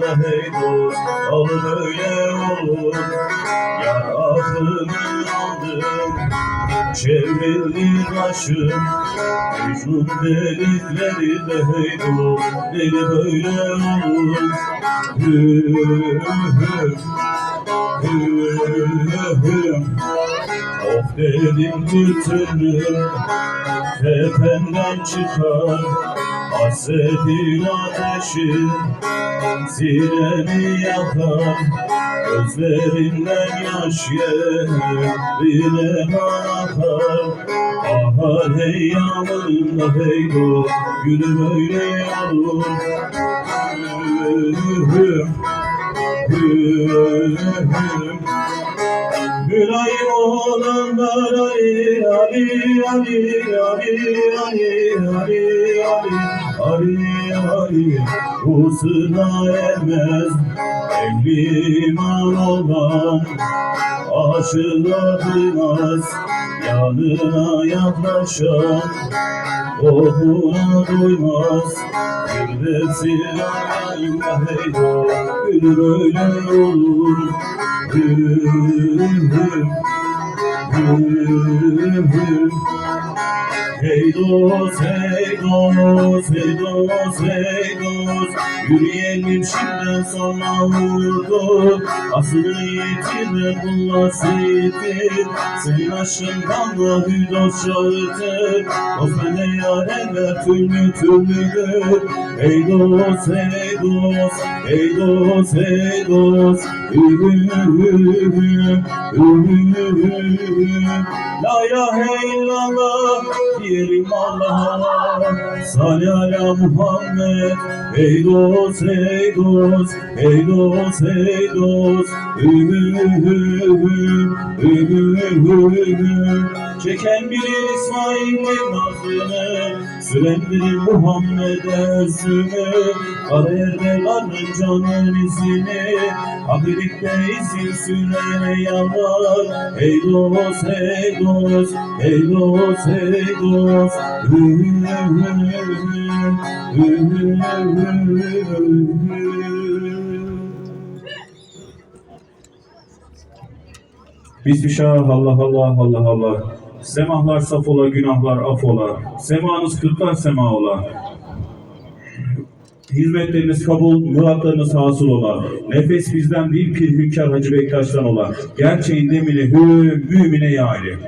yanında hey dost Al böyle olur. Yarasını aldım Çevrildi başım. Mecnun deliklerinde hey dost Deli böyle olur. Hü hü hü hü Of dedim bütünü tepemden çıkar Hasretin ateşi Sinemi yakar Gözlerinden yaş yerine kan akar Bahar hey yanımda hey bu Gülüm öyle yavrum Hürüm Hürüm Hürüm Hürüm Hürüm Hürüm Ali, Ali, Ali, Ali, Ali, Ali, Ali, Ali, Usuna ermez, evliman olan, aşığa duymaz, yanına yaklaşan, Kohuna duymaz, bir vesileyle heydo, gül böyle olur, gül, gül, gül, gül. Hey dost, hey dost, hey dost, hey dost Yürüyelim şimdiden sonra vurdu Aslını yitirme bu hasretin Senin aşkından da bir dost çağırtır Dost bende yar ver türlü türlüdür Hey dost, hey dost, hey dost, hey dost hü hü hü hü hü La ilahe illallah diyelim Allah'a. Salih ala Muhammed. Ey dost ey dost Ey dost ey dost Hü hü hü hü Çeken bilir İsmail'in nazını Süren bilir Muhammed'e özünü Kara yerde varıncanın izini Habilikte izin sürene yanar Ey dost ey dost Ey dost ey dost. Hü hü hü hü Allah Allah Allah Allah Semahlar saf ola günahlar af ola Semanız kırklar sema ola Hizmetleriniz kabul, muratlarınız hasıl ola. Nefes bizden değil, pir hünkâr Hacı Bektaş'tan ola. Gerçeğin demini hü, mümine yâli.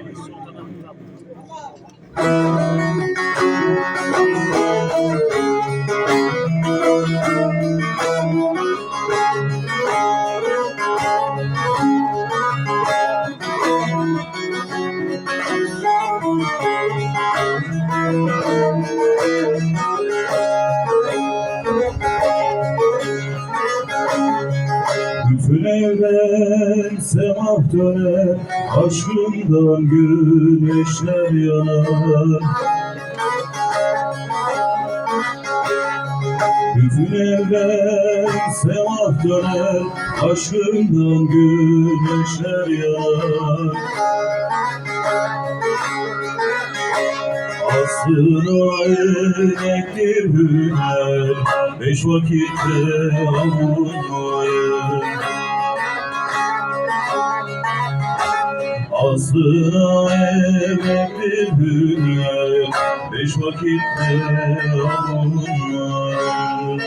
Bütün evren semah döner, aşkından güneşler yanar. Bütün evren semah döner, aşkından güneşler yanar. Aslına örnektir hüner, beş vakitte avunmayın. Aslına emektir hüner, beş vakitte avunmayın.